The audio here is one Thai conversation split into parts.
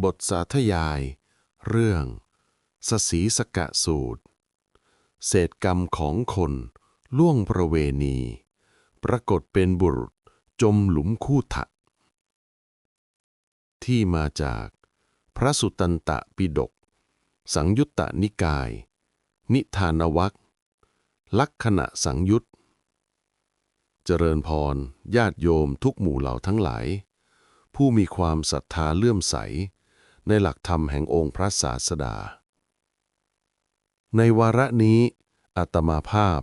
บทสาธยาย เรื่องสสีสกะสูตร เศษกรรมของคนล่วงประเวณี ปรากฏเป็นบุรุษจมหลุมคู่ถะที่มาจากพระสุตตันตปิฎกสังยุตตนิกาย นิทานวัคลักษณะสังยุตเจริญพร ญาติโยมทุกหมู่เหล่าทั้งหลาย ผู้มีความศรัทธาเลื่อมใส ในหลักธรรมแห่งองค์พระศาสดา ในวาระนี้อาตมาภาพ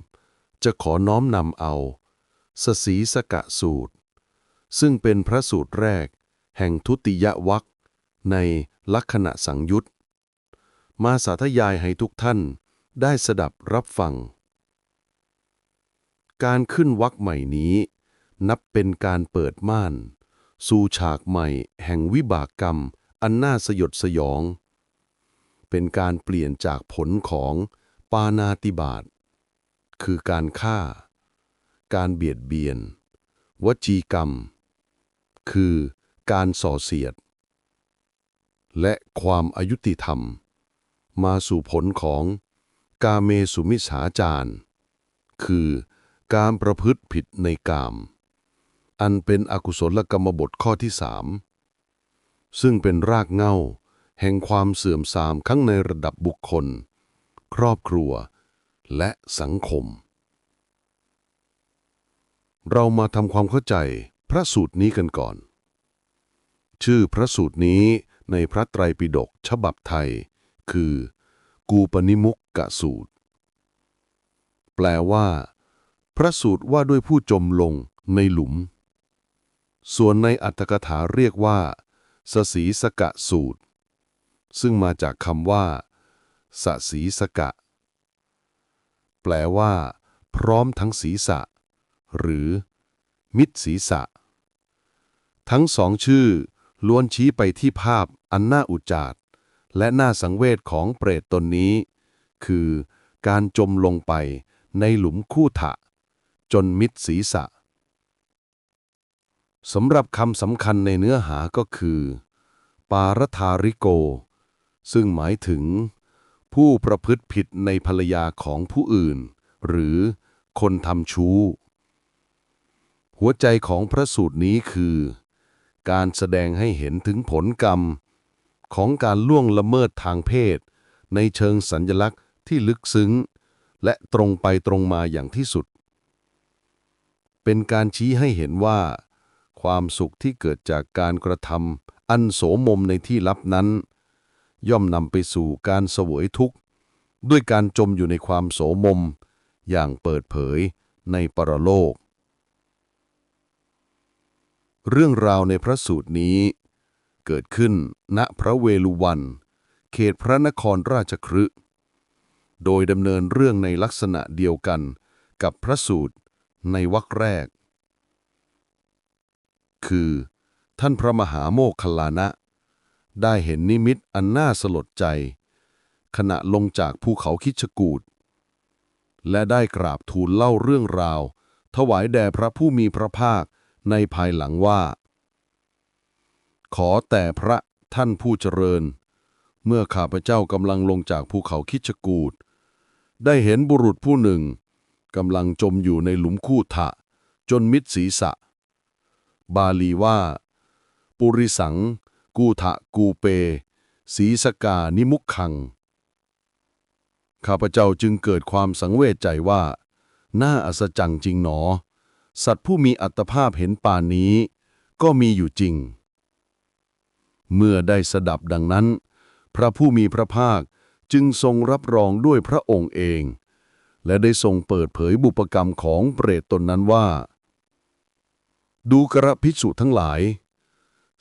จะขอน้อมนำเอา สสีสกะสูตร ซึ่งเป็นพระสูตรแรก แห่งทุติยวัคในลักษณะสังยุตมาสาธยายให้ทุกท่านได้สดับรับฟัง การขึ้นวักใหม่นี้ นับเป็นการเปิดม่าน สู่ฉากใหม่แห่งวิบากกรรม อันน่าสยดสยอง เป็นการเปลี่ยนจากผลของปานาติบาตคือการฆ่า การเบียดเบียน วจีกรรม คือการส่อเสียด และความอายุติธรรม มาสู่ผลของกาเมสุมิสาจารคือการประพฤติผิดในกาม อันเป็นอกุศลกรรมบทข้อที่สาม ซึ่งเป็นรากเหง้า แห่งความเสื่อมทรามทั้งในระดับบุคคล ครอบครัว และสังคม เรามาทำความเข้าใจพระสูตรนี้กันก่อน ชื่อพระสูตรนี้ในพระไตรปิฎกฉบับไทย คือ กูปนิมุกกะสูตร แปลว่า พระสูตรว่าด้วยผู้จมลงในหลุม ส่วนในอัตถกถาเรียกว่า สสีสกะสูตร ซึ่งมาจากคำว่า สสีสกะ แปลว่า พร้อมทั้งศีรษะ หรือ มิตรศีรษะ ทั้งสองชื่อ ล้วนชี้ไปที่ภาพอันน่าอุจาดและน่าสังเวชของเปรตตนนี้ คือการจมลงไปในหลุมคู่ถะ จนมิดศีรษะ สำหรับคำสำคัญในเนื้อหาก็คือ ปารธาริโก ซึ่งหมายถึง ผู้ประพฤติผิดในภรรยาของผู้อื่น หรือคนทำชู้ หัวใจของพระสูตรนี้คือ การแสดงให้เห็นถึงผลกรรม ของการล่วงละเมิดทางเพศ ในเชิงสัญญลักษณ์ที่ลึกซึ้ง และตรงไปตรงมาอย่างที่สุด เป็นการชี้ให้เห็นว่า ความสุขที่เกิดจากการกระทำอันโสมมในที่ลับนั้น ย่อมนำไปสู่การเสวยทุกข์ ด้วยการจมอยู่ในความโสมม อย่างเปิดเผยในปรโลก เรื่องราวในพระสูตรนี้ เกิดขึ้นณพระเวลุวัน เขตพระนครราชคฤห์โดยดำเนินเรื่องในลักษณะเดียวกันกับพระสูตรในวรรคแรก คือ ท่านพระมหาโมคคลลานะ ได้เห็นนิมิตอันน่าสลดใจ ขณะลงจากภูเขาคิชกูดและได้กราบทูลเล่าเรื่องราว ถวายแด่พระผู้มีพระภาคในภายหลังว่า ขอแต่พระท่านผู้เจริญ เมื่อข้าพเจ้ากำลังลงจากภูเขาคิชกูดได้เห็นบุรุษผู้หนึ่งกำลังจมอยู่ในหลุมคู่ถะจนมิดศีรษะ บาลีว่า ปุริสัง กูทะกูเปศีสกานิมุขขัง ข้าพเจ้าจึงเกิดความสังเวชใจว่า น่าอัศจรรย์จริงหนอ สัตว์ผู้มีอัตภาพเห็นป่านนี้ ก็มีอยู่จริง เมื่อได้สดับดังนั้น พระผู้มีพระภาคจึงทรงรับรองด้วยพระองค์เอง และได้ทรงเปิดเผยบุปกรรมของเปรตตนนั้นว่า ดูกระพิสุทั้งหลาย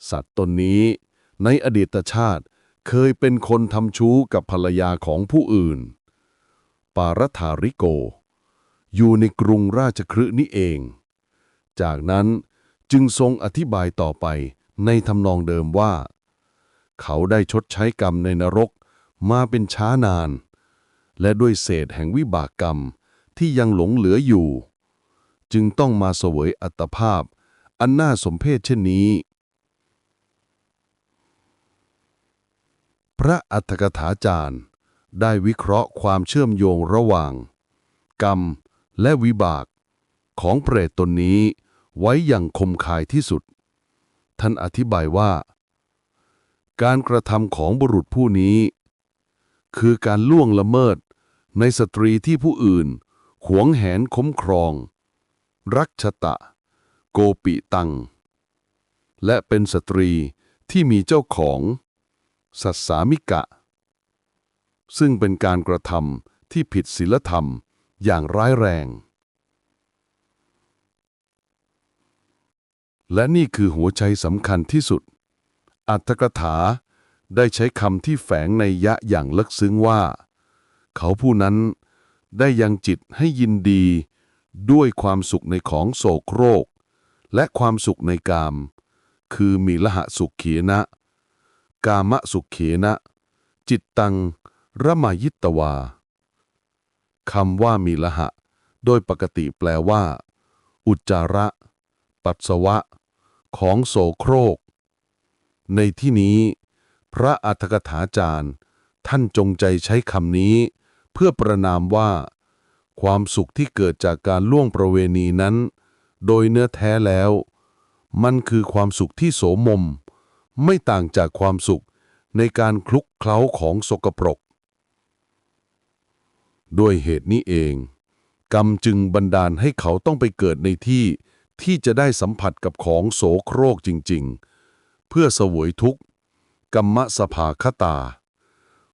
สัตว์ตนนี้ในอดีตชาติเคยเป็นคนทำชู้กับภรรยาของผู้อื่น ปารธาริโก อยู่ในกรุงราชคฤห์นี้เอง จากนั้นจึงทรงอธิบายต่อไปในทำนองเดิมว่า เขาได้ชดใช้กรรมในนรกมาเป็นช้านาน และด้วยเศษแห่งวิบากกรรมที่ยังหลงเหลืออยู่ จึงต้องมาเสวยอัตภาพ อันน่าสมเพชเช่นนี้ พระอัฏฐกถาจารย์ ได้วิเคราะห์ความเชื่อมโยงระหว่าง กรรมและวิบาก ของเปรตตนนี้ไว้อย่างคมคายที่สุด ท่านอธิบายว่า การกระทำของบุรุษผู้นี้ คือการล่วงละเมิดในสตรีที่ผู้อื่น หวงแหนค้มครอง รักชตะ โกปิตัง และเป็นสตรีที่มีเจ้าของสัตสามิกะ ซึ่งเป็นการกระทำที่ผิดศีลธรรมอย่างร้ายแรง และนี่คือหัวใจสำคัญที่สุด อัตถกถาได้ใช้คำที่แฝงในยะอย่างลึกซึ้งว่า เขาผู้นั้นได้ยังจิตให้ยินดีด้วยความสุขในของโศกโรค และความสุขในกาม คือมีละหะสุขเขนะ กามะสุขเขนะ จิตตังระมายิตวาคำว่ามีละหะ โดยปกติแปลว่า อุจจาระ ปัสสาวะ ของโสโครก ในที่นี้ พระอัฏฐกถาจารย์ ท่านจงใจใช้คำนี้ เพื่อประนามว่า ความสุขที่เกิดจากการล่วงประเวณีนั้น โดยเนื้อแท้แล้ว มันคือความสุขที่โสมม ไม่ต่างจากความสุขในการคลุกเคล้าของสกปรก ด้วยเหตุนี้เอง กรรมจึงบันดาลให้เขาต้องไปเกิดในที่ที่จะได้สัมผัสกับของโสโครกจริง ๆ เพื่อเสวยทุกข์กรรมสภาคตา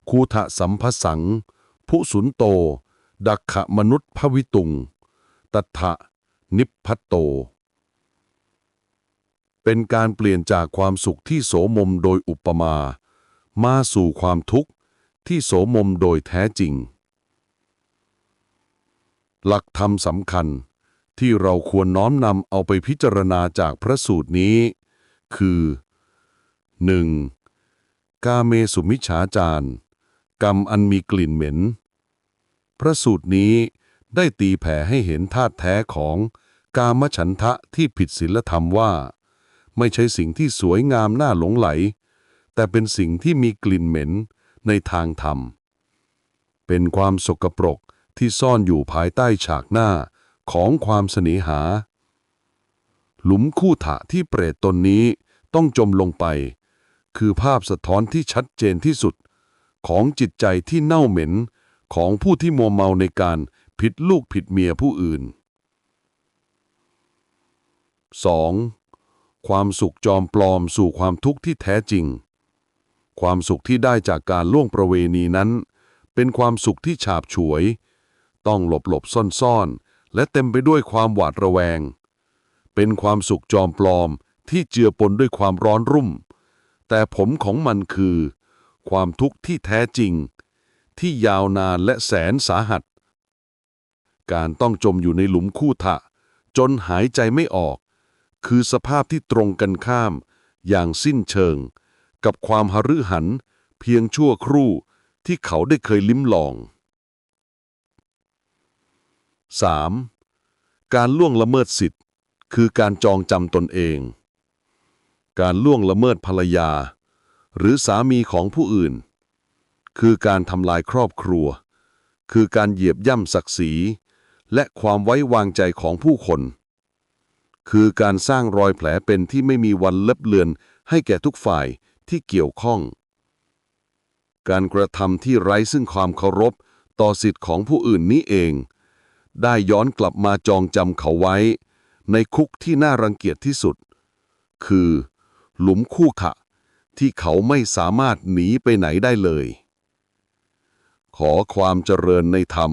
คูทะสัมพสัง ผู้สุนโต ดักขะมนุษย์พวิตุง ตัทธะ นิพพัตโต เป็นการเปลี่ยนจากความสุขที่โสมมโดยอุปมา มาสู่ความทุกข์ที่โสมมโดยแท้จริง หลักธรรมสำคัญที่เราควรน้อมนำเอาไปพิจารณาจากพระสูตรนี้ คือ 1. กาเมสุมิฉาจารกรรมอันมีกลิ่นเหม็น พระสูตรนี้ ได้ตีแผ่ให้เห็นธาตุแท้ของกามฉันทะที่ผิดศีลธรรมว่า ไม่ใช่สิ่งที่สวยงามน่าหลงไหล แต่เป็นสิ่งที่มีกลิ่นเหม็นในทางธรรม เป็นความสกปรกที่ซ่อนอยู่ภายใต้ฉากหน้าของความเสน่หา หลุมคู่ถะที่เปรตตนนี้ต้องจมลงไป คือภาพสะท้อนที่ชัดเจนที่สุด ของจิตใจที่เน่าเหม็นของผู้ที่มัวเมาในการ ผิดลูกผิดเมียผู้อื่น 2. ความสุขจอมปลอมสู่ความทุกข์ที่แท้จริง ความสุขที่ได้จากการล่วงประเวณีนั้น เป็นความสุขที่ฉาบฉวย ต้องหลบหลบซ่อนซ่อนและเต็มไปด้วยความหวาดระแวง เป็นความสุขจอมปลอมที่เจือปนด้วยความร้อนรุ่ม แต่ผมของมันคือ ความทุกข์ที่แท้จริง ที่ยาวนานและแสนสาหัส การต้องจมอยู่ในหลุมคู่ทะ จนหายใจไม่ออก คือสภาพที่ตรงกันข้าม อย่างสิ้นเชิง กับความหฤหัน เพียงชั่วครู่ที่เขาได้เคยลิ้มลอง 3. การล่วงละเมิดสิทธิ์ คือการจองจำตนเอง การล่วงละเมิดภรรยา หรือสามีของผู้อื่น คือการทำลายครอบครัว คือการเหยียบย่ำศักดิ์ศรี และความไว้วางใจของผู้คน คือการสร้างรอยแผลเป็นที่ไม่มีวันเล็บเลือนให้แก่ทุกฝ่ายที่เกี่ยวข้อง การกระทำที่ไร้ซึ่งความเคารพต่อสิทธิ์ของผู้อื่นนี้เอง ได้ย้อนกลับมาจองจำเขาไว้ ในคุกที่น่ารังเกียจที่สุด คือ หลุมคู่ขะ ที่เขาไม่สามารถหนีไปไหนได้เลย ขอความเจริญในธรรม